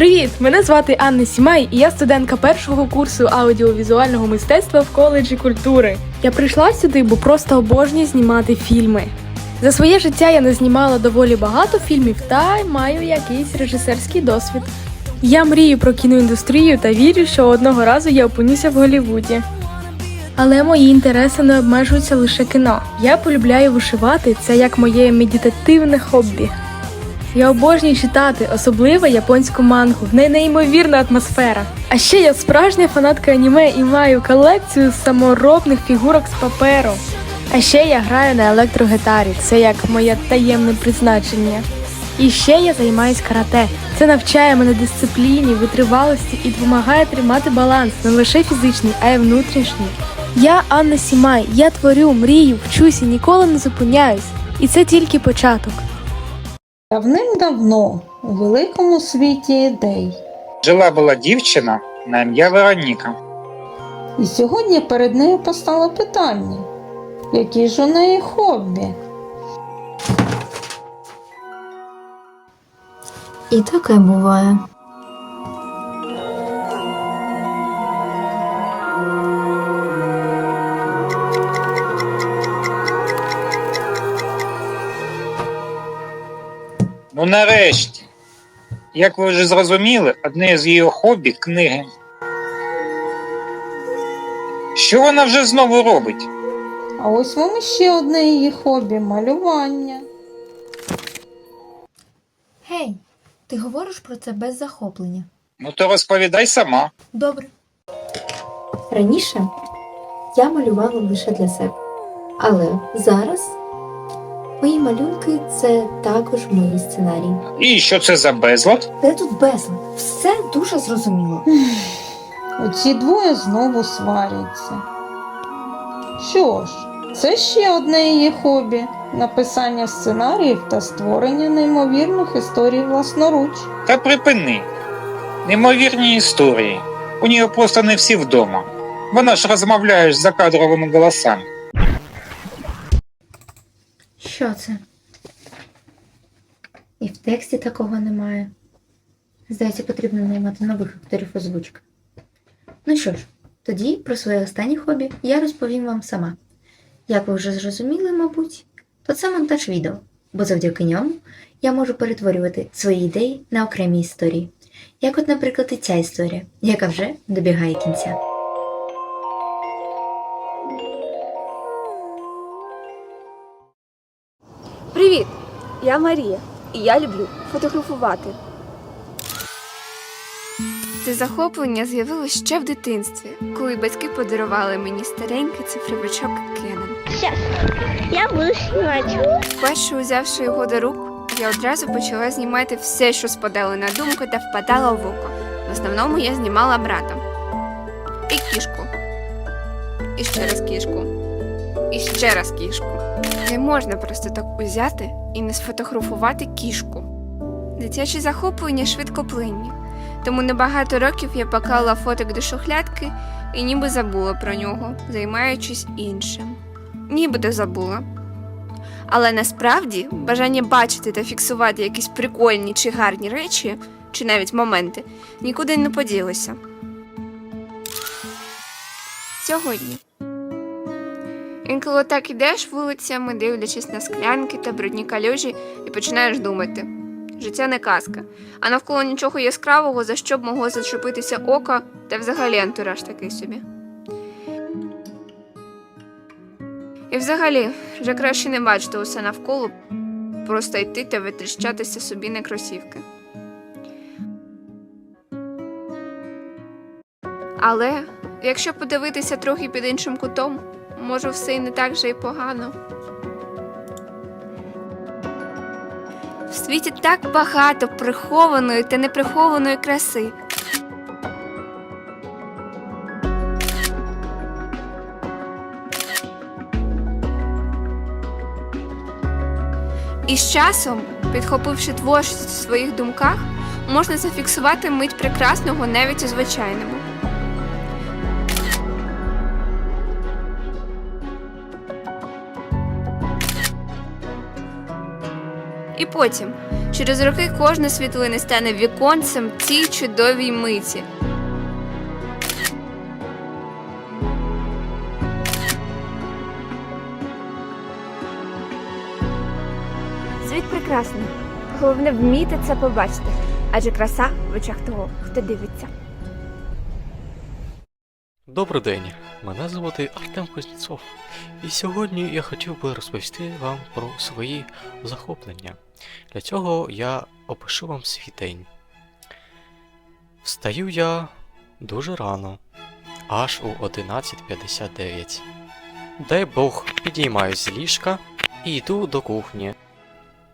Привіт! Мене звати Анна Сімай, і я студентка першого курсу аудіовізуального мистецтва в коледжі культури. Я прийшла сюди, бо просто обожнюю знімати фільми. За своє життя я не знімала доволі багато фільмів та маю якийсь режисерський досвід. Я мрію про кіноіндустрію та вірю, що одного разу я опинюся в Голлівуді. Але мої інтереси не обмежуються лише кіно. Я полюбляю вишивати це як моє медитативне хобі. Я обожнюю читати, особливо японську мангу. В неї неймовірна атмосфера. А ще я справжня фанатка аніме і маю колекцію саморобних фігурок з паперу. А ще я граю на електрогітарі. Це як моє таємне призначення. І ще я займаюсь карате. Це навчає мене дисципліні, витривалості і допомагає тримати баланс не лише фізичний, а й внутрішній. Я Анна Сімай, я творю, мрію, вчуся, ніколи не зупиняюсь. І це тільки початок. Давним-давно у великому світі ідей. Жила була дівчина на ім'я Вероніка. І сьогодні перед нею постало питання, які ж у неї хобі. І таке буває. Ну нарешті. Як ви вже зрозуміли, одне з її хобі книги. Що вона вже знову робить? А ось вам ще одне її хобі малювання. Гей, ти говориш про це без захоплення. Ну то розповідай сама. Добре. Раніше я малювала лише для себе. Але зараз мої малюнки це також мої сценарії. І що це за безлад? Де тут безлад? Все дуже зрозуміло. Оці двоє знову сваряться. Що ж, це ще одне її хобі написання сценаріїв та створення неймовірних історій власноруч. Та припини. Неймовірні історії. У нього просто не всі вдома. Вона ж розмовляє з закадровими голосами. Що це? І в тексті такого немає. Здається, потрібно наймати нових акторів озвучки. Ну що ж, тоді про своє останнє хобі я розповім вам сама. Як ви вже зрозуміли, мабуть, то це монтаж відео, бо завдяки ньому я можу перетворювати свої ідеї на окремі історії. Як от, наприклад, і ця історія, яка вже добігає кінця. Привіт! Я Марія, і я люблю фотографувати. Це захоплення з'явилось ще в дитинстві, коли батьки подарували мені старенький цифровичок Canon. Сейчас. Я буду снимать. Вперше узявши його до рук, я одразу почала знімати все, що спадало на думку та впадало в око. В основному я знімала брата. І кішку. І ще раз кішку. І ще раз кішку. Не можна просто так узяти і не сфотографувати кішку. Дитячі захоплення швидкоплинні, тому небагато років я пакала фоток до шухлядки і ніби забула про нього, займаючись іншим. Нібито забула. Але насправді бажання бачити та фіксувати якісь прикольні чи гарні речі, чи навіть моменти, нікуди не поділося. Сьогодні. Інколи так ідеш вулицями, дивлячись на склянки та брудні калюжі, і починаєш думати. Життя не казка, а навколо нічого яскравого, за що б могло зачепитися око, та взагалі антураж такий собі. І взагалі, вже краще не бачити усе навколо, просто йти та витріщатися собі на кросівки. Але якщо подивитися трохи під іншим кутом, може все і не так же й погано. В світі так багато прихованої та неприхованої краси. І з часом, підхопивши творчість у своїх думках, можна зафіксувати мить прекрасного навіть у звичайному. І потім, Через роки кожна світлина стане віконцем цій чудовій миті. Світ прекрасний. Головне вміти це побачити, адже краса в очах того, хто дивиться. Добрий день, мене звати Артем Кузнєцов, і сьогодні я хотів би розповісти вам про свої захоплення. Для цього я опишу вам свій день. Встаю я дуже рано, аж у 11.59. Дай Бог, підіймаюсь з ліжка і йду до кухні.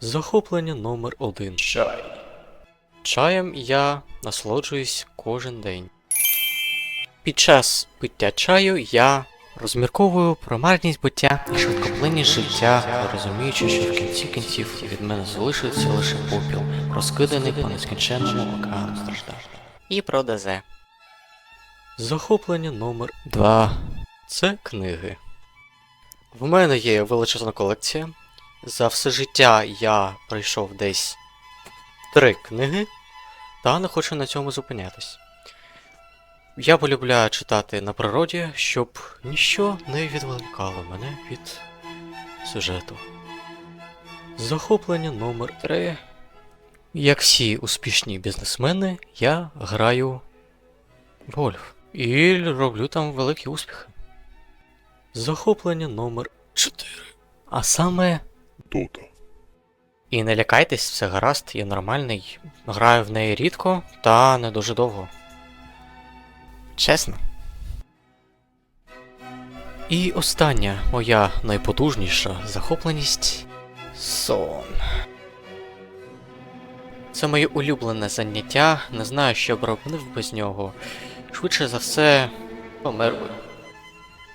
Захоплення номер один чай. Чаєм я насолоджуюсь кожен день. Під час пиття чаю я розмірковую про марність буття і швидкоплинність життя, розуміючи, що в кінці кінців від мене залишиться лише попіл, розкиданий по нескінченному океану страждань. І про ДЗ. Захоплення номер 2 це книги. В мене є величезна колекція. За все життя я пройшов десь три книги, та не хочу на цьому зупинятись. Я полюбляю читати на природі, щоб ніщо не відволікало мене від сюжету. Захоплення номер 3 Як всі успішні бізнесмени, я граю в гольф і роблю там великі успіхи. Захоплення номер 4 А саме Дота. І не лякайтесь, все гаразд, я нормальний. Граю в неї рідко та не дуже довго. Чесно. І остання моя найпотужніша захопленість сон. Це моє улюблене заняття, не знаю, що б робив без нього. Швидше за все, помер би.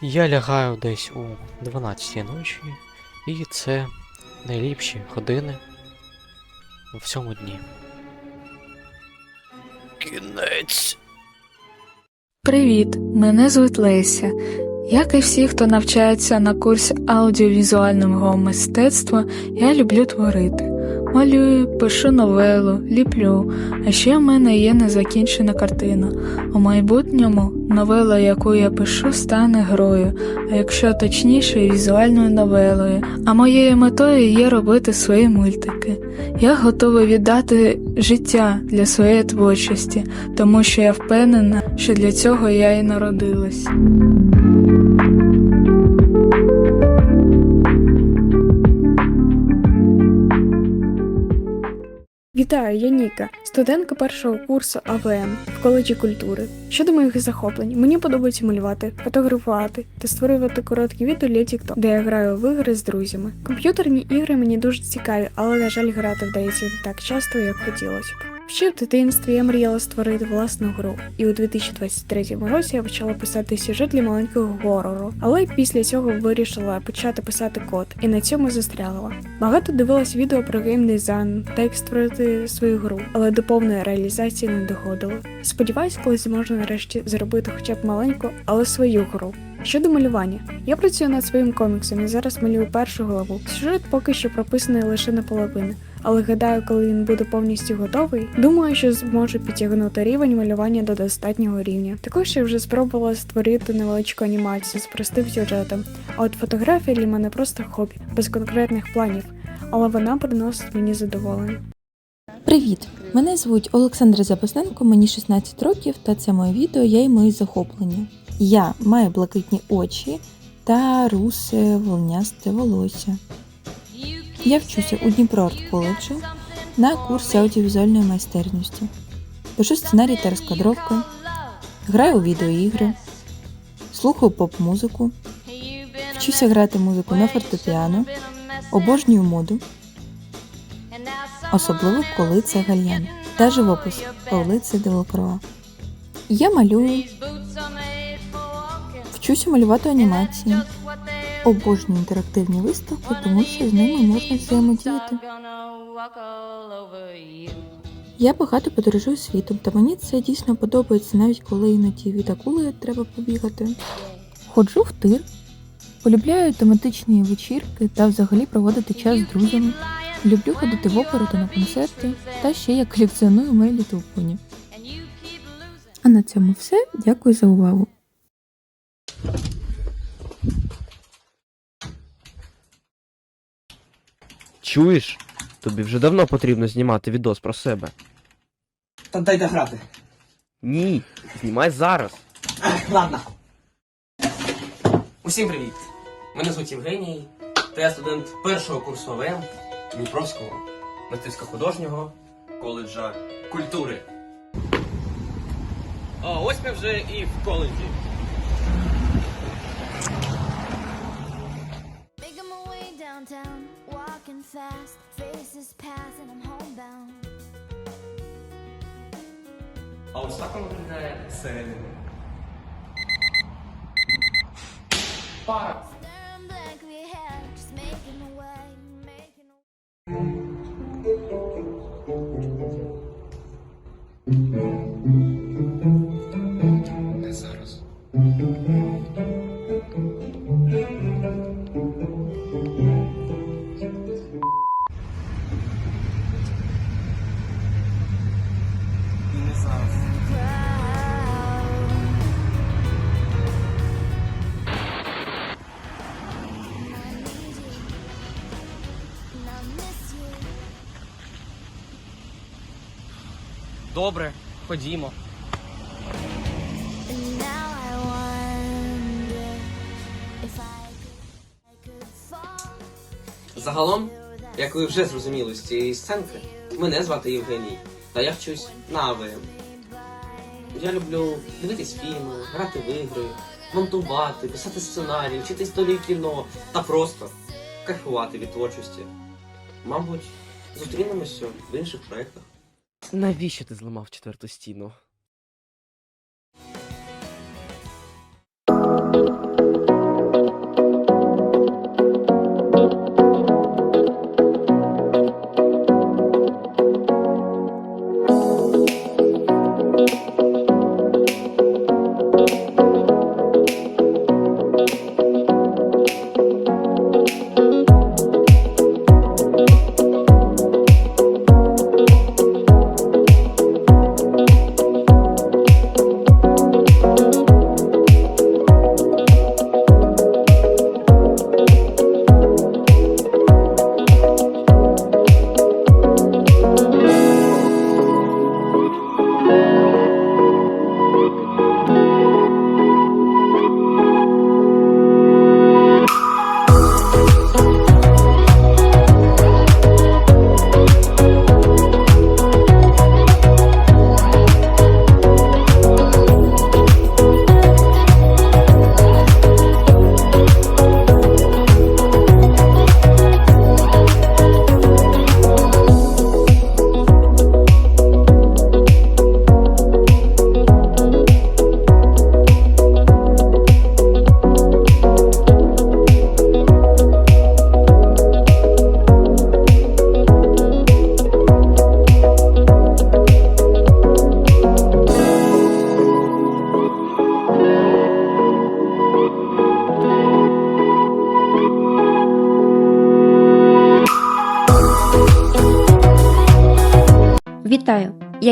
Я лягаю десь у 12 ночі, і це найліпші години у всьому дні. Кінець. Привіт, мене звуть Леся. Як і всі, хто навчається на курсі аудіовізуального мистецтва, я люблю творити. Малюю, пишу новелу, ліплю, а ще в мене є незакінчена картина. У майбутньому новела, яку я пишу, стане грою, а якщо точніше, візуальною новелою. А моєю метою є робити свої мультики. Я готова віддати життя для своєї творчості, тому що я впевнена, що для цього я і народилась. Вітаю, я Ніка, студентка першого курсу АВМ в коледжі культури. Щодо моїх захоплень, мені подобається малювати, фотографувати та створювати короткі відео для TikTok, де я граю в ігри з друзями. Комп'ютерні ігри мені дуже цікаві, але на жаль, грати вдається не так часто, як хотілося б. Ще в дитинстві я мріяла створити власну гру, і у 2023 році я почала писати сюжет для маленького горору, але після цього вирішила почати писати код, і на цьому застрягла. Багато дивилась відео про геймдизайн та як створити свою гру, але до повної реалізації не доходило. Сподіваюсь, колись зможу нарешті зробити хоча б маленьку, але свою гру. Щодо малювання, я працюю над своїм коміксом і зараз малюю першу главу. Сюжет поки що прописаний лише наполовину, але гадаю, коли він буде повністю готовий, думаю, що зможу підтягнути рівень малювання до достатнього рівня. Також я вже спробувала створити невеличку анімацію з простим сюжетом. А от фотографія для мене просто хобі, без конкретних планів, але вона приносить мені задоволення. Привіт! Мене звуть Олександра Запасненко, мені 16 років, та це моє відео Я і мої захоплення. Я маю блакитні очі та русе волнясте волосся. Я вчуся у Дніпро Арт коледжі на курсі аудіовізуальної майстерності. Пишу сценарій та розкадровки, граю у відеоігри, слухаю поп-музику, вчуся грати музику на фортепіано, обожнюю моду, особливо коли це гальян, та живопис Павлиці Делакроа. Я малюю, вчуся малювати анімації, обожнюю інтерактивні виставки, тому що з ними можна взаємодіяти. Я багато подорожую світом, та мені це дійсно подобається, навіть коли іноді від акули треба побігати. Ходжу в тир, полюбляю тематичні вечірки та взагалі проводити час з друзями. люблю ходити в оперу та на концерти, та ще я колекціоную My Little А на цьому все. Дякую за увагу. Чуєш? Тобі вже давно потрібно знімати відос про себе. Та дайте грати. Ні, знімай зараз. Ладно. Усім привіт. Мене звуть Євгеній, та я студент першого курсу АВМ Дніпровського мистецько-художнього коледжа культури. О, ось ми вже і в коледжі. Downtown, walking fast, faces pass and I'm homebound. А ось так воно виглядає всередині. Пара. Fall. Загалом, як ви вже зрозуміли з цієї сценки, мене звати Євгеній, та я вчусь на АВМ. Я люблю дивитись фільми, грати в ігри, монтувати, писати сценарії, вчити історію кіно та просто кайфувати від творчості. Мабуть, зустрінемося в інших проєктах. Навіщо ти зламав четверту стіну?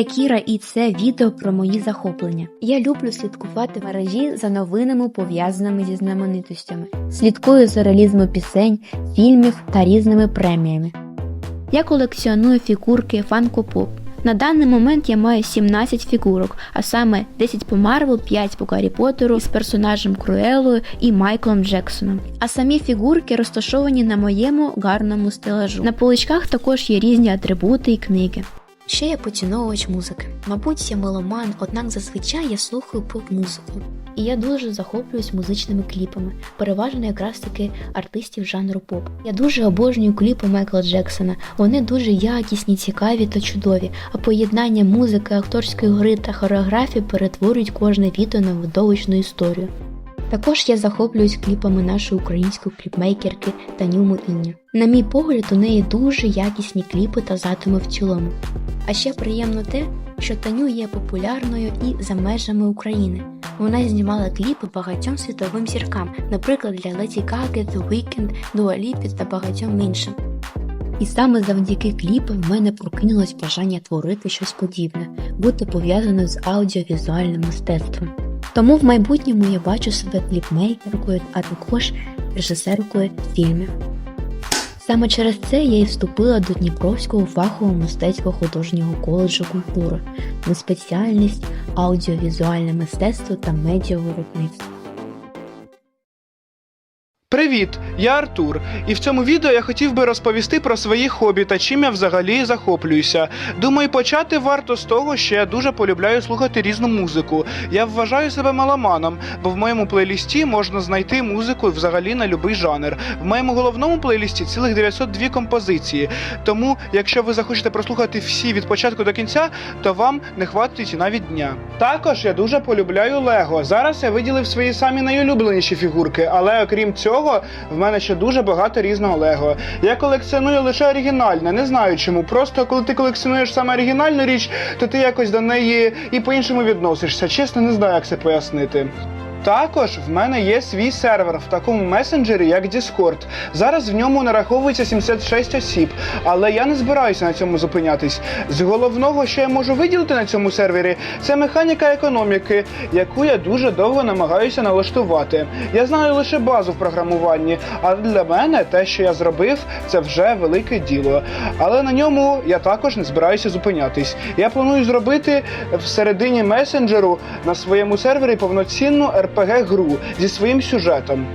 Кіра, і це відео про мої захоплення. Я люблю слідкувати мережі за новинами, пов'язаними зі знаменитостями. Слідкую за реалізмом пісень, фільмів та різними преміями. Я колекціоную фігурки Funko Pop. На даний момент я маю 17 фігурок, а саме 10 по Марвел, 5 по Гаррі Поттеру з персонажем Круелою і Майклом Джексоном. А самі фігурки розташовані на моєму гарному стелажу. На поличках також є різні атрибути і книги. Ще я поціновувач музики. Мабуть, я меломан, однак зазвичай я слухаю поп-музику. І я дуже захоплююсь музичними кліпами, переважно якраз таки артистів жанру поп. Я дуже обожнюю кліпи Майкла Джексона. Вони дуже якісні, цікаві та чудові, а поєднання музики, акторської гри та хореографії перетворюють кожне відео на видовищну історію. Також я захоплююсь кліпами нашої української кліпмейкерки Танюми Іння. На мій погляд, у неї дуже якісні кліпи та задуми в цілому. А ще приємно те, що Таню є популярною і за межами України. Вона знімала кліпи багатьом світовим зіркам, наприклад, для Леді Гаги, The Weeknd, Dua Lipa та багатьом іншим. І саме завдяки кліпам в мене прокинулось бажання творити щось подібне, бути пов'язане з аудіовізуальним мистецтвом. Тому в майбутньому я бачу себе кліпмейкеркою, а також режисеркою фільмів. Саме через це я і вступила до Дніпровського фахового мистецько-художнього коледжу культури на спеціальність аудіовізуальне мистецтво та медіавиробництво. Привіт, я Артур, і в цьому відео я хотів би розповісти про свої хобі та чим я взагалі захоплююся. Думаю, почати варто з того, що я дуже полюбляю слухати різну музику. Я вважаю себе меломаном, бо в моєму плейлісті можна знайти музику взагалі на будь-який жанр. В моєму головному плейлісті цілих 902 композиції. Тому, якщо ви захочете прослухати всі від початку до кінця, то вам не хватить навіть дня. Також я дуже полюбляю Лего. Зараз я виділив свої самі найулюбленіші фігурки, але окрім цього, в мене ще дуже багато різного Лего. Я колекціоную лише оригінальне, не знаю чому. Просто коли ти колекціонуєш саме оригінальну річ, то ти якось до неї і по-іншому відносишся. Чесно, не знаю, як це пояснити. Також в мене є свій сервер в такому месенджері, як Discord. Зараз в ньому нараховується 76 осіб, але я не збираюся на цьому зупинятись. З головного, що я можу виділити на цьому сервері, це механіка економіки, яку я дуже довго намагаюся налаштувати. Я знаю лише базу в програмуванні, але для мене те, що я зробив, це вже велике діло. Але на ньому я також не збираюся зупинятись. Я планую зробити в середині месенджеру на своєму сервері повноцінну RPG-гру зі своїм сюжетом.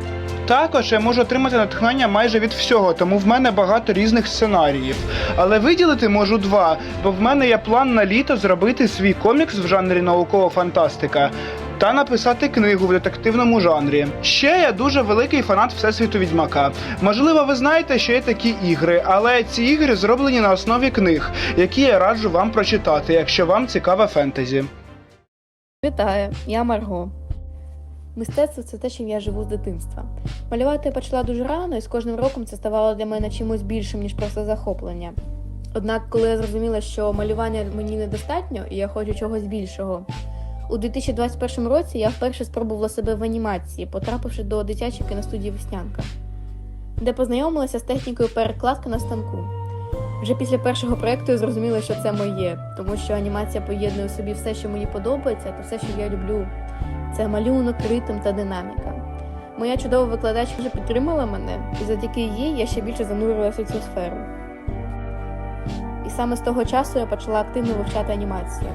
Також я можу отримати натхнення майже від всього, тому в мене багато різних сценаріїв. Але виділити можу два, бо в мене є план на літо зробити свій комікс в жанрі наукова фантастика. Та написати книгу в детективному жанрі. Ще я дуже великий фанат Всесвіту Відьмака. Можливо, ви знаєте, що є такі ігри, але ці ігри зроблені на основі книг, які я раджу вам прочитати, якщо вам цікаве фентезі. Вітаю, я Марго. Мистецтво це те, чим я живу з дитинства. Малювати я почала дуже рано, і з кожним роком це ставало для мене чимось більшим, ніж просто захоплення. Однак, коли я зрозуміла, що малювання мені недостатньо і я хочу чогось більшого, у 2021 році я вперше спробувала себе в анімації, потрапивши до дитячої кіностудії Веснянка, де познайомилася з технікою перекладки на станку. Вже після першого проєкту я зрозуміла, що це моє, тому що анімація поєднує в собі все, що мені подобається, та все, що я люблю. Це малюнок, ритм та динаміка. Моя чудова викладачка вже підтримала мене, і завдяки їй я ще більше занурилася у цю сферу. І саме з того часу я почала активно вивчати анімацію.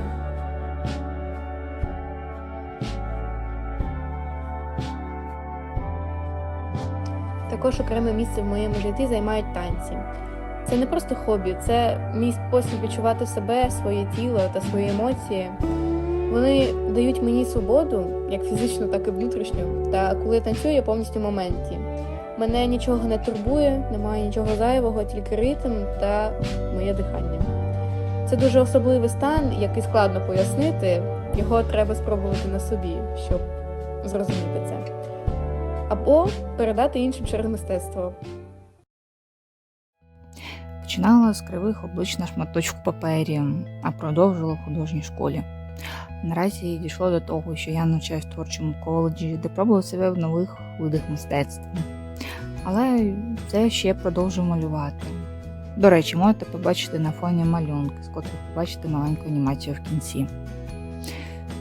Також окреме місце в моєму житті займають танці. Це не просто хобі, це мій спосіб відчувати себе, своє тіло та свої емоції. Вони дають мені свободу, як фізичну, так і внутрішню. Та коли я танцюю, я повністю в моменті. Мене нічого не турбує, немає нічого зайвого, тільки ритм та моє дихання. Це дуже особливий стан, який складно пояснити. Його треба спробувати на собі, щоб зрозуміти це. Або передати іншим через мистецтво. Починала з кривих облич на шматочку папері, а продовжила в художній школі. Наразі дійшло до того, що я навчаюсь в творчому коледжі, де пробую себе в нових видах мистецтва. Але все ще продовжую малювати. До речі, можете побачити на фоні малюнки, з котрих побачите маленьку анімацію в кінці.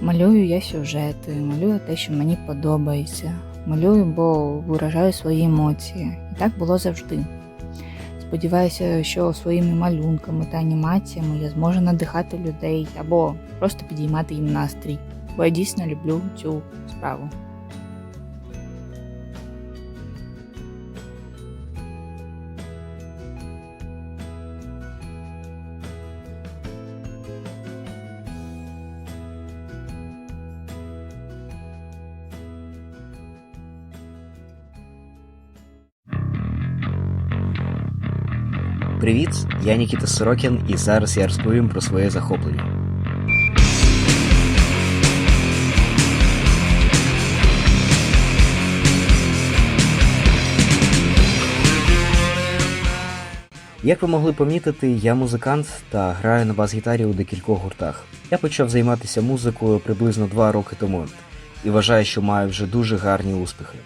Малюю я сюжети, малюю те, що мені подобається. Малюю, бо виражаю свої емоції. І так було завжди. Сподіваюся, що своїми малюнками та анімаціями я зможу надихати людей або просто підіймати їм настрій, бо я дійсно люблю цю справу. Привіт, я Нікіта Сорокін, і зараз я розповім про своє захоплення. Як ви могли помітити, я музикант та граю на бас-гітарі у декількох гуртах. Я почав займатися музикою приблизно два роки тому і вважаю, що маю вже дуже гарні успіхи.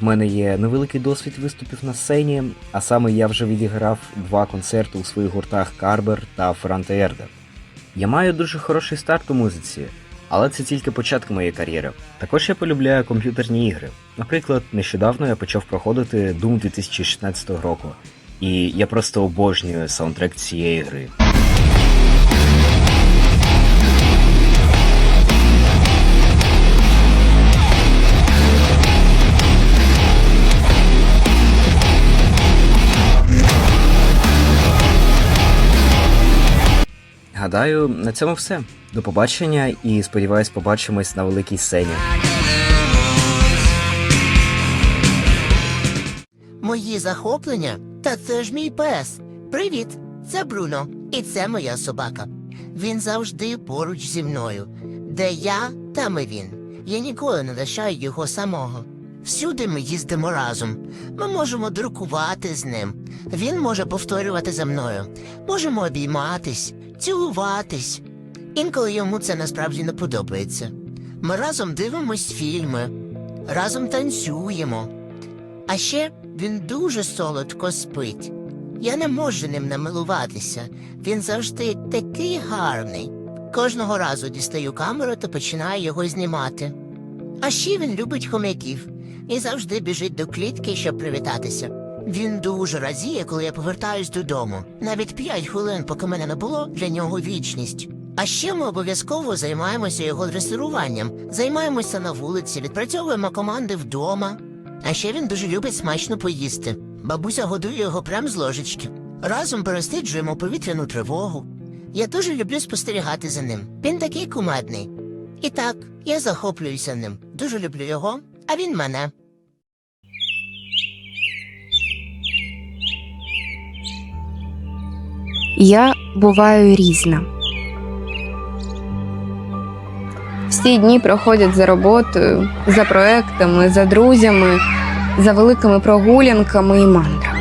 В мене є невеликий досвід виступів на сцені, а саме я вже відіграв два концерти у своїх гуртах Карбер та Фронтеерде. Я маю дуже хороший старт у музиці, але це тільки початок моєї кар'єри. Також я полюбляю комп'ютерні ігри. Наприклад, нещодавно я почав проходити Doom 2016 року, і я просто обожнюю саундтрек цієї гри. Гадаю, на цьому все. До побачення і сподіваюсь, побачимось на великій сцені. Мої захоплення? Та це ж мій пес. Привіт, це Бруно, і це моя собака. Він завжди поруч зі мною. Де я, там і він. Я ніколи не лишаю його самого. Всюди ми їздимо разом. Ми можемо друкувати з ним. Він може повторювати за мною. Можемо обійматись, цілуватись. Інколи йому це насправді не подобається. Ми разом дивимось фільми, разом танцюємо. А ще він дуже солодко спить. Я не можу ним намилуватися. Він завжди такий гарний. Кожного разу дістаю камеру та починаю його знімати. А ще він любить хомяків і завжди біжить до клітки, щоб привітатися. Він дуже радіє, коли я повертаюсь додому. Навіть п'ять хвилин, поки мене не було, для нього вічність. А ще ми обов'язково займаємося його дресируванням, займаємося на вулиці, відпрацьовуємо команди вдома. А ще він дуже любить смачно поїсти. Бабуся годує його прямо з ложечки. Разом перестиджуємо повітряну тривогу. Я дуже люблю спостерігати за ним. Він такий кумедний. І так, я захоплююся ним. Дуже люблю його, а він мене. Я буваю різна. Всі дні проходять за роботою, за проектами, за друзями, за великими прогулянками і мандрами.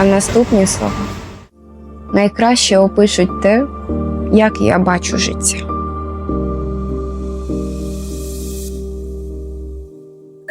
А наступні слова найкраще опишуть те, як я бачу життя.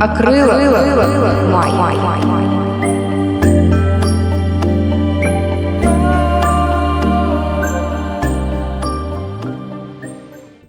А май.